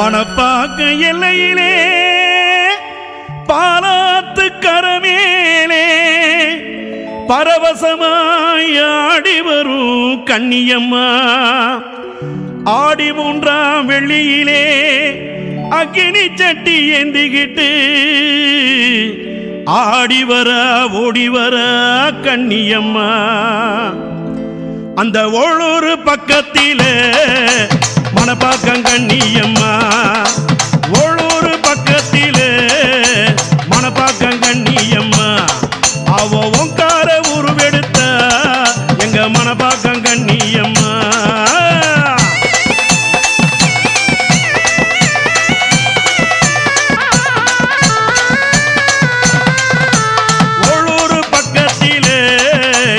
மணப்பாக்க எல்லையிலே பாலாத்து கரமேலே பரவசமாய் ஆடி வரும் கண்ணியம்மா. ஆடி மூன்றாம் வெள்ளியிலே அக்கினி சட்டி ஏந்திக்கிட்டு ஆடி வர ஓடி வர கண்ணியம்மா. அந்த ஓளூர் பக்கத்திலே கண்ணியம்மா. அவ ஓங்கார உருவெடுத்த எங்க மணப்பாக்கம் கண்ணியம்மா. ஓளூர் பக்கத்திலே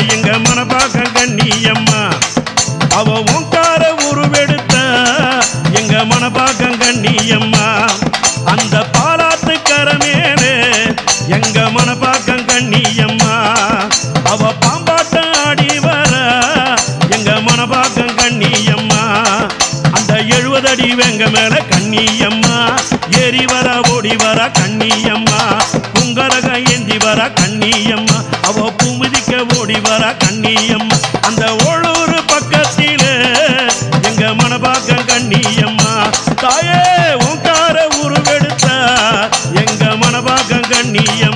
எங்க மணப்பாக்கம் கண்ணியம்மா. அவ ஓங்கார உருவெடுத்த எங்க கண்ணியம்மா. எழுபது அடி வெங்க மேல கண்ணியம்மா. ஏறி வர ஓடி வர கண்ணியம்மா. உங்கரக ஏந்தி வர கண்ணியம்மா. அவ பூமிதிக்க ஓடி வர கண்ணியம்மா. அந்த ஓளூர் பக்கத்தில எங்க மனபாக்கம் கண்ணியம்மா. தாயே ஓங்கார உருவெடுத்த எங்க மனபாக்கம் கண்ணியம்மா.